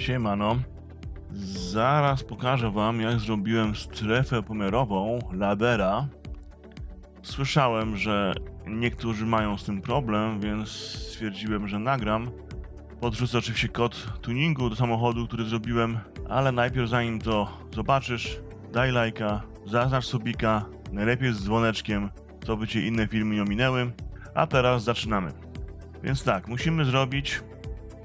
Siemano. Zaraz pokażę wam, jak zrobiłem strefę pomiarową Labera. Słyszałem, że niektórzy mają z tym problem, więc stwierdziłem, że nagram. Podrzucę oczywiście kod tuningu do samochodu, który zrobiłem, ale najpierw zanim to zobaczysz, daj lajka, zaznacz subika, najlepiej z dzwoneczkiem, co by cię inne filmy nie ominęły. A teraz zaczynamy. Więc tak, musimy zrobić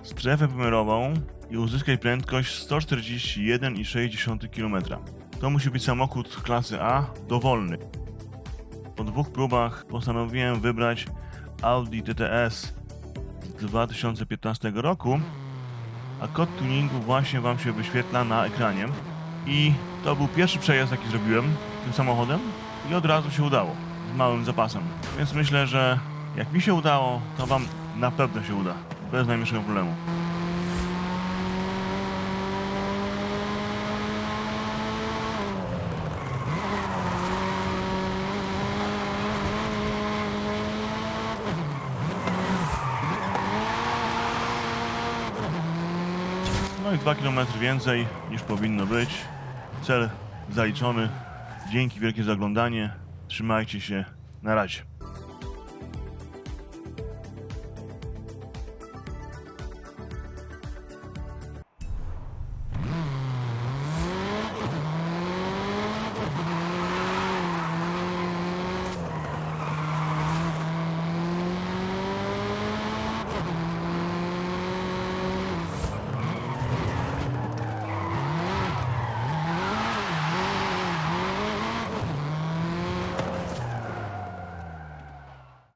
strefę pomiarową i uzyskać prędkość 141,6 km. To musi być samochód klasy A dowolny. Po dwóch próbach postanowiłem wybrać Audi TTS z 2015 roku, a kod tuningu właśnie Wam się wyświetla na ekranie. I to był pierwszy przejazd, jaki zrobiłem tym samochodem i od razu się udało, z małym zapasem. Więc myślę, że jak mi się udało, to Wam na pewno się uda, bez najmniejszego problemu. No i 2 km więcej niż powinno być. Cel zaliczony. Dzięki wielkie za oglądanie. Trzymajcie się. Na razie.